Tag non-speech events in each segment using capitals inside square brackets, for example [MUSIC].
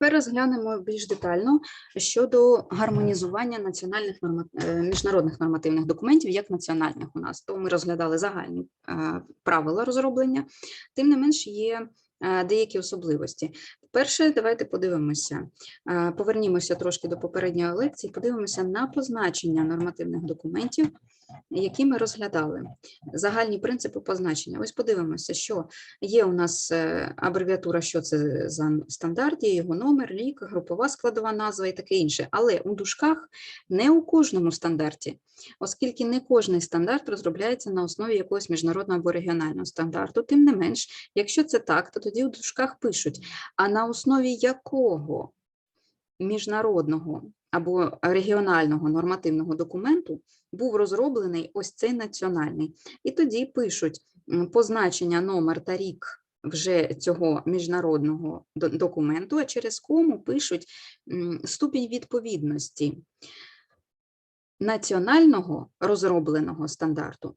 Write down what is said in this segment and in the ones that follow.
Тепер розглянемо більш детально щодо гармонізування національних норма... е, міжнародних нормативних документів як національних у нас. То ми розглядали загальні е, правила розроблення, тим не менш є е, деякі особливості. Перше, давайте подивимося. Повернімося трошки до попередньої лекції, подивимося на позначення нормативних документів, які ми розглядали. Загальні принципи позначення. Ось подивимося, що Є у нас е, абревіатура, що це за стандарт, є його номер, рік, групова складова назва і таке інше. Але у дужках не у кожному стандарті, оскільки не кожний стандарт розробляється на основі якогось міжнародного або регіонального стандарту. Тим не менш, якщо це так, то тоді у дужках пишуть, а на основі якого міжнародного або регіонального нормативного документу був розроблений ось цей національний. І тоді пишуть позначення номер та рік вже цього міжнародного документу, а через кому пишуть ступінь відповідності національного розробленого стандарту.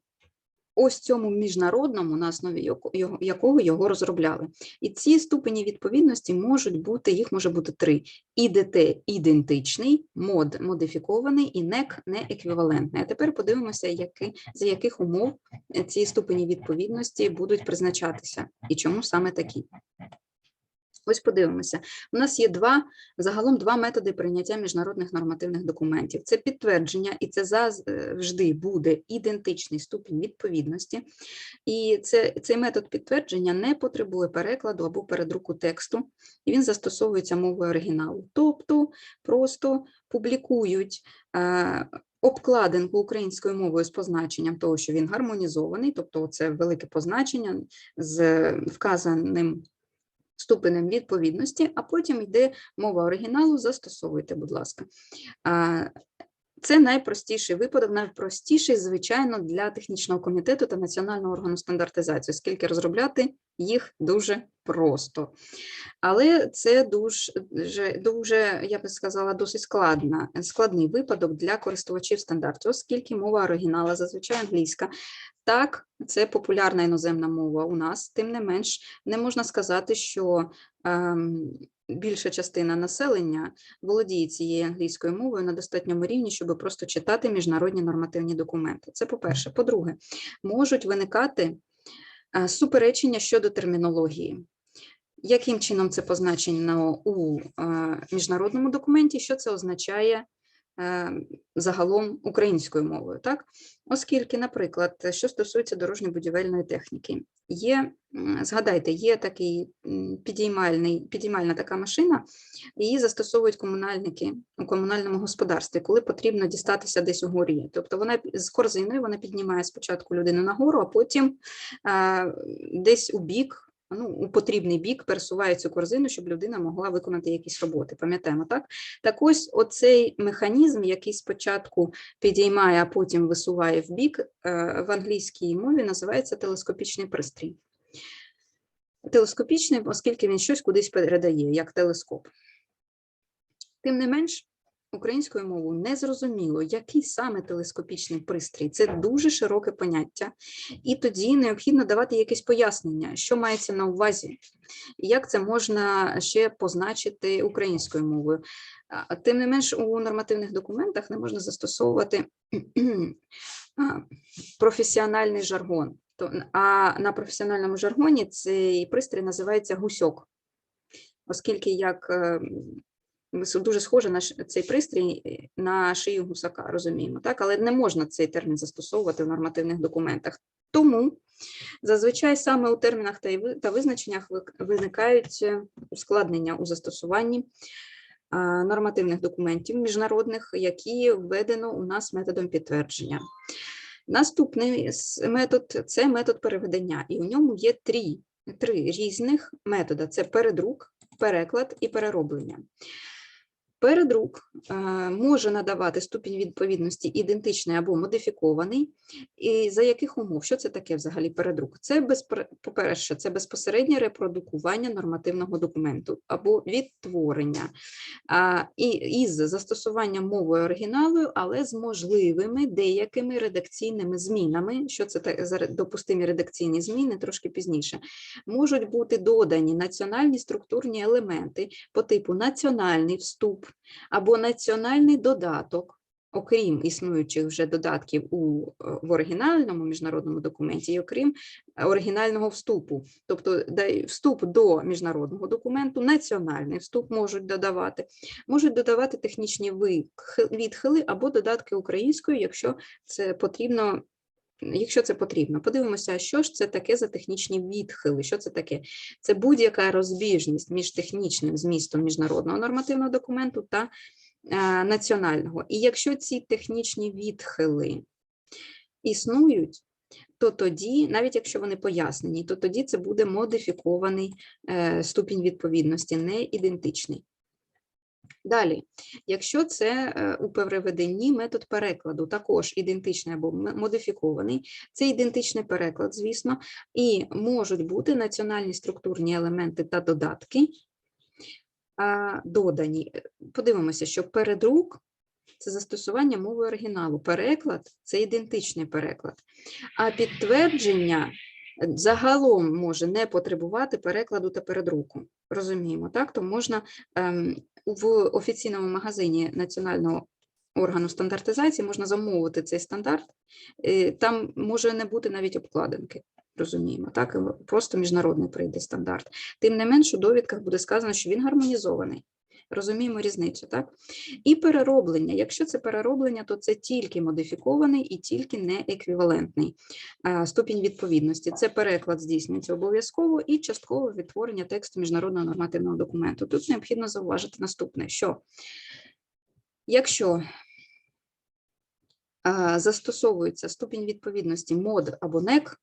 Ось цьому міжнародному, на основі якого його розробляли. І ці ступені відповідності можуть бути, їх може бути три: ІДТ ідентичний, мод модифікований і НЕК нееквівалентний. А тепер подивимося, які, за яких умов е, ці ступені відповідності будуть призначатися і чому саме такі. Ось подивимося. У нас є два загалом два методи прийняття міжнародних нормативних документів. Це підтвердження, і це завжди буде ідентичний ступінь відповідності. І це, цей метод підтвердження не потребує перекладу або передруку тексту, і він застосовується мовою оригіналу. Тобто просто публікують. Е, Обкладинку українською мовою з позначенням того, що він гармонізований, тобто це велике позначення з вказаним ступенем відповідності, а потім йде мова оригіналу, застосовуйте, будь ласка. Це найпростіший випадок, найпростіший, звичайно, для технічного комітету та національного органу стандартизації, оскільки розробляти їх дуже просто. Але це дуже, дуже, я би сказала, досить складна, складний випадок для користувачів стандартів, оскільки мова оригінала зазвичай англійська. Так, це популярна іноземна мова у нас, тим не менш, не можна сказати, що ем, більша частина населення володіє цією англійською мовою на достатньому рівні, щоб просто читати міжнародні нормативні документи. Це по-перше. По-друге, можуть виникати е, суперечення щодо термінології. Яким чином це позначено у е, міжнародному документі? Що це означає е, загалом українською мовою? Так? Оскільки, наприклад, що стосується дорожньо-будівельної техніки, є, згадайте, є такий підіймальний, підіймальна така машина, її застосовують комунальники у комунальному господарстві, коли потрібно дістатися десь у горі. Тобто вона з корзиною вона піднімає спочатку людину нагору, а потім е, десь у бік. Ну, у потрібний бік пересуває цю корзину, щоб людина могла виконати якісь роботи. Пам'ятаємо, так? Так ось оцей механізм, який спочатку підіймає, а потім висуває в бік, е, в англійській мові називається телескопічний пристрій. Телескопічний, оскільки він щось кудись передає, як телескоп. Тим не менш, українською мовою не зрозуміло, який саме телескопічний пристрій. Це дуже широке поняття, і тоді необхідно давати якесь пояснення, що мається на увазі, як це можна ще позначити українською мовою. Тим не менш, у нормативних документах не можна застосовувати [CLEARS THROAT] професіональний жаргон. А на професіональному жаргоні цей пристрій називається гусьок, оскільки як е, вис- дуже схоже на цей пристрій е, на шию гусака, розуміємо, так? Але не можна цей термін застосовувати в нормативних документах. Тому зазвичай саме у термінах та визначеннях виникають е, ускладнення у застосуванні нормативних документів міжнародних, які введено у нас методом підтвердження. Наступний метод це метод переведення, і у ньому є три, три різних методи: це передрук, переклад і перероблення. Передрук е, може надавати ступінь відповідності ідентичний або модифікований. І за яких умов? Що це таке взагалі передрук? Це безпер- по-перше, це безпосереднє репродукування нормативного документу або відтворення із застосуванням мови оригіналу, але з можливими деякими редакційними змінами. Що це та- за допустимі редакційні зміни трошки пізніше. Можуть бути додані національні структурні елементи по типу національний вступ або національний додаток. Окрім існуючих вже додатків у е, в оригінальному міжнародному документі, і окрім е, оригінального вступу, тобто вступ до міжнародного документу, національний вступ можуть додавати, можуть додавати технічні відхили або додатки українською, якщо це потрібно. Якщо це потрібно, подивимося, що ж це таке за технічні відхили. Що це таке? Це будь-яка розбіжність між технічним змістом міжнародного нормативного документу та е, національного. І якщо ці технічні відхили існують, то тоді, навіть якщо вони пояснені, то тоді це буде модифікований е, ступінь відповідності, не ідентичний. Далі, якщо це е, у переведенні метод перекладу також ідентичний або модифікований, це ідентичний переклад, звісно, і можуть бути національні структурні елементи та додатки додані. Подивимося, що передрук це застосування мови оригіналу, переклад це ідентичний переклад, а підтвердження загалом може не потребувати перекладу та передруку. Розуміємо, так? То можна ем, в офіційному магазині національного органу стандартизації можна замовити цей стандарт. е, Там може не бути навіть обкладинки. Розуміємо, так просто міжнародний прийде стандарт. Тим не менш, у довідках буде сказано, що він гармонізований. Розуміємо різницю, так? І перероблення. Якщо це перероблення, то це тільки модифікований і тільки не еквівалентний е, ступінь відповідності. Це переклад здійснюється обов'язково і частково відтворення тексту міжнародного нормативного документу. Тут необхідно зауважити наступне: що якщо е, застосовується ступінь відповідності МОД або НЕК,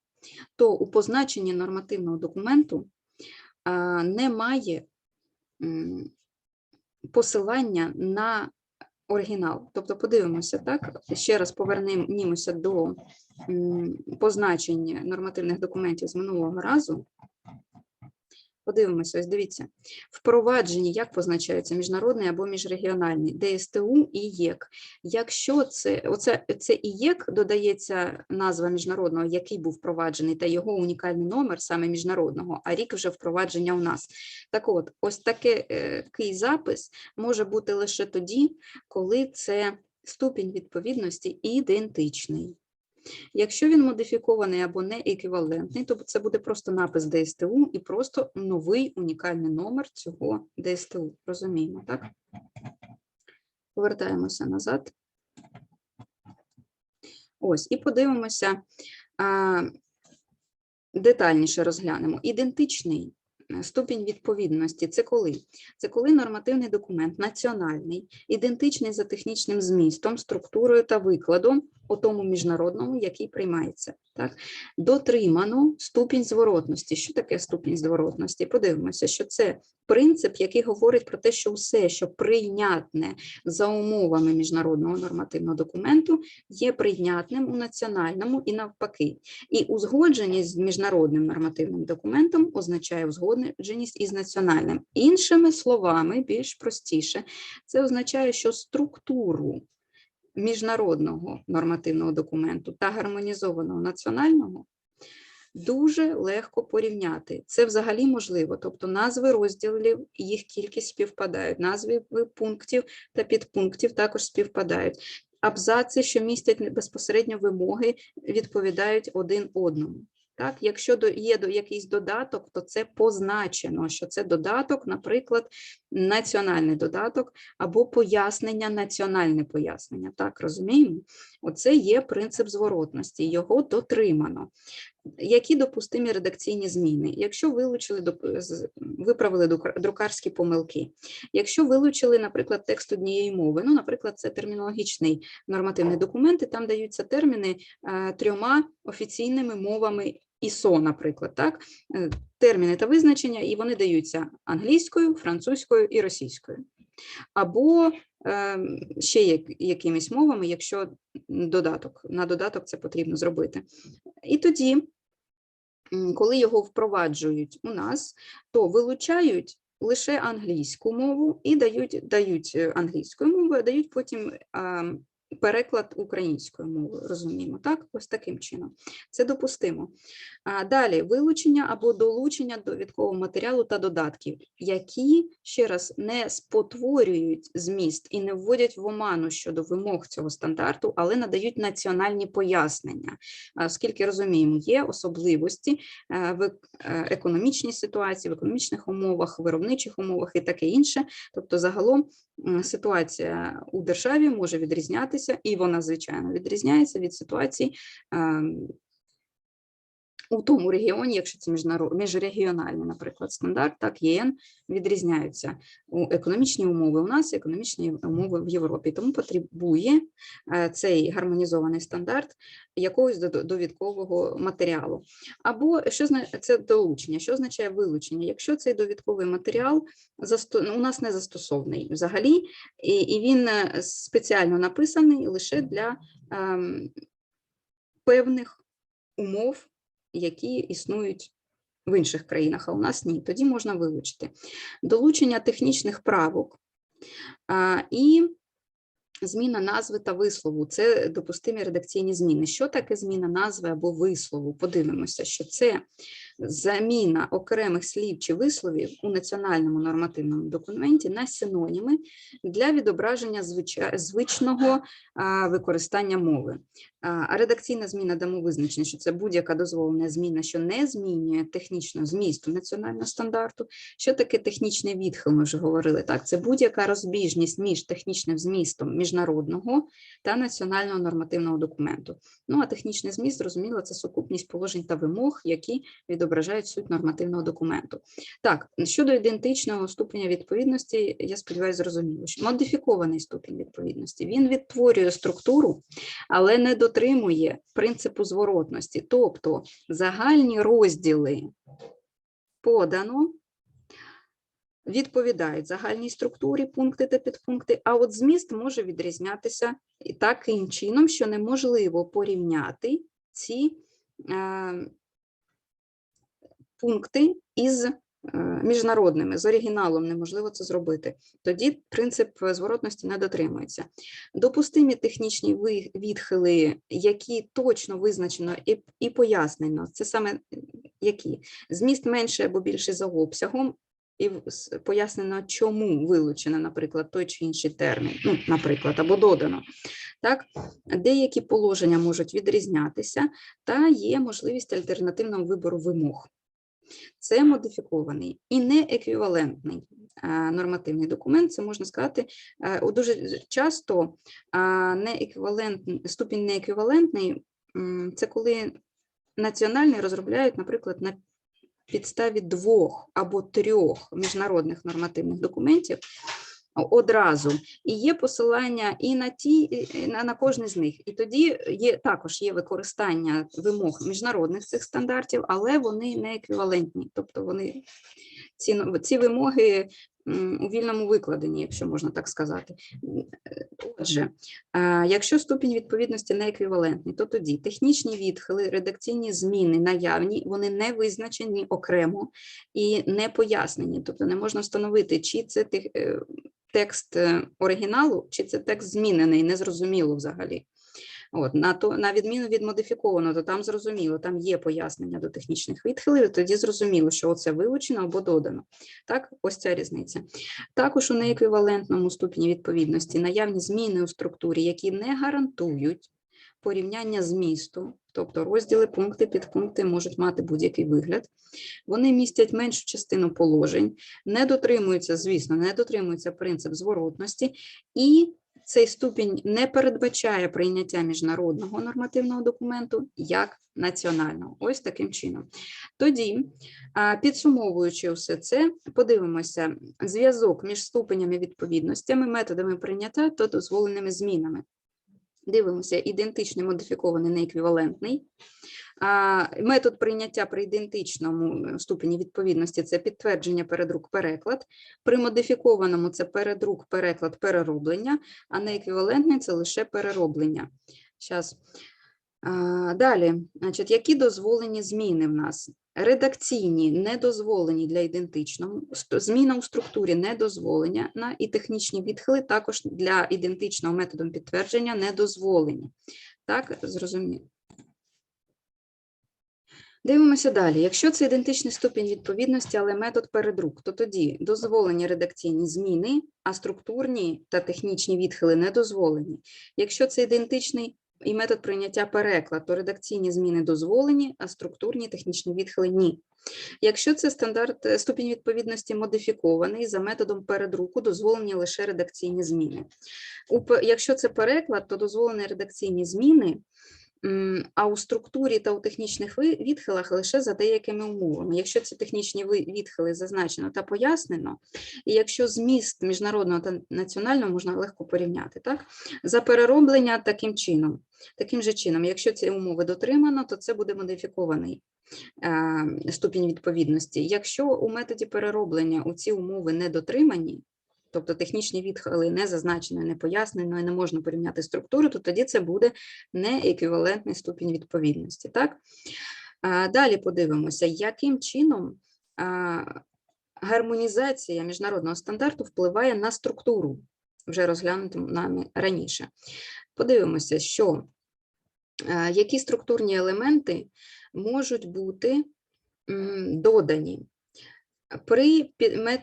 то у позначенні нормативного документу е, немає посилання на оригінал. Тобто, подивимося, так, ще раз повернемося до позначення нормативних документів з минулого разу. Подивимося, ось дивіться. Впровадженні як позначається міжнародний або міжрегіональний, ДСТУ і ЄК. Якщо це, оце, це і ЄК додається назва міжнародного, який був впроваджений, та його унікальний номер саме міжнародного, а рік вже впровадження у нас. Так от, ось таке, е, такий запис може бути лише тоді, коли це ступінь відповідності ідентичний. Якщо він модифікований або не еквівалентний, то це буде просто напис ДСТУ і просто новий унікальний номер цього ДСТУ. Розуміємо, так? Повертаємося назад. Ось, і подивимося, а, детальніше розглянемо. Ідентичний е, ступінь відповідності це коли? Це коли нормативний документ національний, ідентичний за технічним змістом, структурою та викладом у тому міжнародному, який приймається. Так? Дотримано ступінь зворотності. Що таке ступінь зворотності? Подивимося, що це принцип, який говорить про те, що все, що прийнятне за умовами міжнародного нормативного документу, є прийнятним у національному і навпаки. І узгодженість з міжнародним нормативним документом означає узгодженість із національним. Іншими словами, більш простіше, це означає, що структуру міжнародного нормативного документу та гармонізованого національного дуже легко порівняти. Це взагалі можливо, тобто назви розділів, їх кількість співпадають, назви пунктів та підпунктів також співпадають. Абзаци, що містять безпосередньо вимоги, відповідають один одному. Так, якщо до- є якийсь додаток, то це позначено, що це додаток, наприклад, національний додаток або пояснення, національне пояснення. Так, розуміємо? Оце є принцип зворотності, його дотримано. Які допустимі редакційні зміни? Якщо вилучили виправили друкарські помилки, якщо вилучили, наприклад, текст однієї мови, ну, наприклад, це термінологічний нормативний документ, і там даються терміни е, трьома офіційними мовами ІСО, наприклад, так? Е, терміни та визначення, і вони даються англійською, французькою і російською. Або ем, ще як- якимись мовами, якщо додаток, на додаток це потрібно зробити. І тоді, коли його впроваджують у нас, то вилучають лише англійську мову і дають, дають е, англійською мовою, а дають потім ем, переклад українською мовою. Розуміємо, так? Ось таким чином. Це допустимо. Далі вилучення або долучення довідкового матеріалу та додатків, які ще раз не спотворюють зміст і не вводять в оману щодо вимог цього стандарту, але надають національні пояснення. Оскільки розуміємо, є особливості е, в е, економічній ситуації, в економічних умовах, виробничих умовах і таке інше. Тобто, загалом ситуація у державі може відрізнятися, і вона звичайно відрізняється від ситуації. У тому регіоні, якщо це міжнаро- міжрегіональний, наприклад, стандарт, так ЄН відрізняються у економічні умови у нас, економічні умови в Європі. Тому потребує е, цей гармонізований стандарт якогось довідкового матеріалу. Або що це долучення, що означає вилучення? Якщо цей довідковий матеріал ну, у нас не застосований взагалі, і, і він е, спеціально написаний лише для ем, певних умов, які існують в інших країнах, а у нас ні, тоді можна вилучити. Долучення технічних правок і зміна назви та вислову це допустимі редакційні зміни. Що таке зміна назви або вислову? Подивимося, що це заміна окремих слів чи висловів у національному нормативному документі на синоніми для відображення звичного використання мови. А редакційна зміна дамо визначення, що це будь-яка дозволена зміна, що не змінює технічно змісту національного стандарту. Що таке технічний відхил? Ми вже говорили так. Це будь-яка розбіжність між технічним змістом міжнародного та національного нормативного документу. Ну а технічний зміст, зрозуміло, це сукупність положень та вимог, які відображають суть нормативного документу. Так, щодо ідентичного ступеня відповідності, я сподіваюся, зрозуміло, що модифікований ступінь відповідності він відтворює структуру, але не дотримує принципу зворотності. Тобто загальні розділи подано, відповідають загальній структурі, пункти та підпункти, а от зміст може відрізнятися таким чином, що неможливо порівняти ці е, пункти із е, міжнародними, з оригіналом неможливо це зробити. Тоді принцип е, зворотності не дотримується. Допустимі технічні відхили, які точно визначено і, пояснено, це саме які? Зміст менше або більше за обсягом, і пояснено, чому вилучено, наприклад, той чи інший термін, ну, наприклад, або додано. Так, деякі положення можуть відрізнятися, та є можливість альтернативного вибору вимог. Це модифікований і нееквівалентний еквівалентний нормативний документ. Це можна сказати, е, дуже часто не нееквівалентний ступінь нееквівалентний еквівалентний це коли національний розробляють, наприклад, на підставі двох або трьох міжнародних нормативних документів одразу, і є посилання і на ті, і на, на кожний з них. І тоді є також є використання вимог міжнародних цих стандартів, але вони не еквівалентні, тобто вони ці, ці вимоги у вільному викладенні, якщо можна так сказати. Е, Отже, якщо ступінь відповідності не еквівалентний, то тоді технічні відхили, редакційні зміни наявні, вони не визначені окремо і не пояснені. Тобто не можна встановити, чи це тех- е, текст е, оригіналу, чи це текст змінений, незрозуміло взагалі. От, на, то, на відміну від модифікованого, то там зрозуміло, там є пояснення до технічних відхилів, і тоді зрозуміло, що оце вилучено або додано. Так, ось ця різниця. Також у нееквівалентному ступені відповідності наявні зміни у структурі, які не гарантують порівняння змісту, тобто розділи, пункти, підпункти можуть мати будь-який вигляд. Вони містять меншу частину положень, не дотримуються, звісно, не дотримується принцип зворотності, і цей ступінь не передбачає прийняття міжнародного нормативного документу як національного. Ось таким чином. Тоді, підсумовуючи все це, подивимося зв'язок між ступенями відповідностями, методами прийняття та дозволеними змінами. Дивимося, ідентичний модифікований нееквівалентний. Метод прийняття при ідентичному е, ступені відповідності це підтвердження, передрук, переклад. При модифікованому це передрук, переклад, перероблення, а нееквівалентний це лише перероблення. А, Далі, значить, які дозволені зміни в нас? Редакційні не дозволені для ідентичного, зміна у структурі не дозволення і технічні відхили також для ідентичного методом підтвердження не дозволені. Так, зрозуміло. Дивимося далі. Якщо це ідентичний ступінь відповідності, але метод передрук, то тоді дозволені редакційні зміни, а структурні та технічні відхили не дозволені. Якщо це ідентичний і метод прийняття переклад, то редакційні зміни дозволені, а структурні технічні відхили ні. Якщо це стандарт е, ступінь відповідності модифікований за методом передруку, дозволені лише редакційні зміни. Якщо це переклад, то дозволені редакційні зміни, а у структурі та у технічних відхилах лише за деякими умовами. Якщо ці технічні відхили зазначено та пояснено, і якщо зміст міжнародного та національного можна легко порівняти, так? За перероблення таким чином. Таким же чином, якщо ці умови дотримано, то це буде модифікований е, ступінь відповідності. Якщо у методі перероблення у ці умови не дотримані, тобто технічні відхили не зазначено, не пояснено і не можна порівняти структуру, то тоді це буде нееквівалентний ступінь відповідності. Так? Далі подивимося, яким чином гармонізація міжнародного стандарту впливає на структуру, вже розглянуту нами раніше. Подивимося, що які структурні елементи можуть бути додані при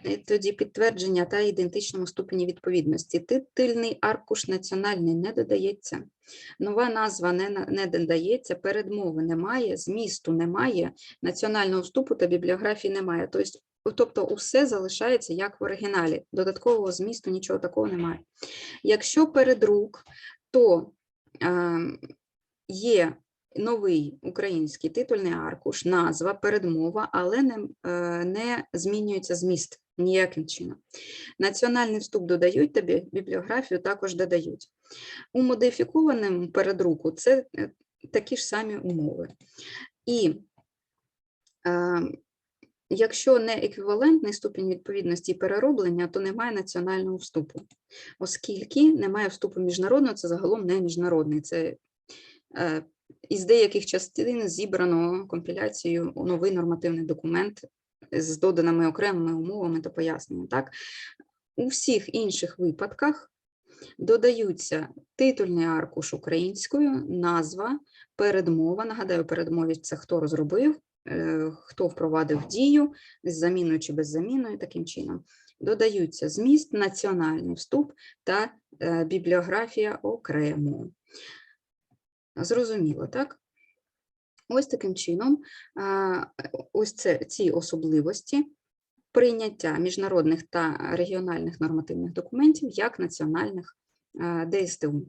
методі підтвердження та ідентичному ступені відповідності. Титульний аркуш національний не додається, нова назва не, не додається, передмови немає, змісту немає, національного вступу та бібліографії немає. Тобто, усе залишається як в оригіналі. Додаткового змісту нічого такого немає. Якщо передрук, то е, є новий український титульний аркуш, назва, передмова, але не, е, не змінюється зміст ніяким чином. Національний вступ додають, та бібліографію також додають. У модифікованому передруку це е, такі ж самі умови. І е, якщо не еквівалентний ступінь відповідності і перероблення, то немає національного вступу, оскільки немає вступу міжнародного, це загалом не міжнародний. Це е, із деяких частин зібрано компіляцією у новий нормативний документ з доданими окремими умовами та поясненням. Так? У всіх інших випадках додаються титульний аркуш українською, назва, передмова. Нагадаю, передмові це хто розробив, е, хто впровадив дію з заміною чи без заміною, таким чином. Додаються зміст, національний вступ та е, бібліографія окремо. Зрозуміло, так? Ось таким чином, ось це, ці особливості прийняття міжнародних та регіональних нормативних документів як національних ДСТУ.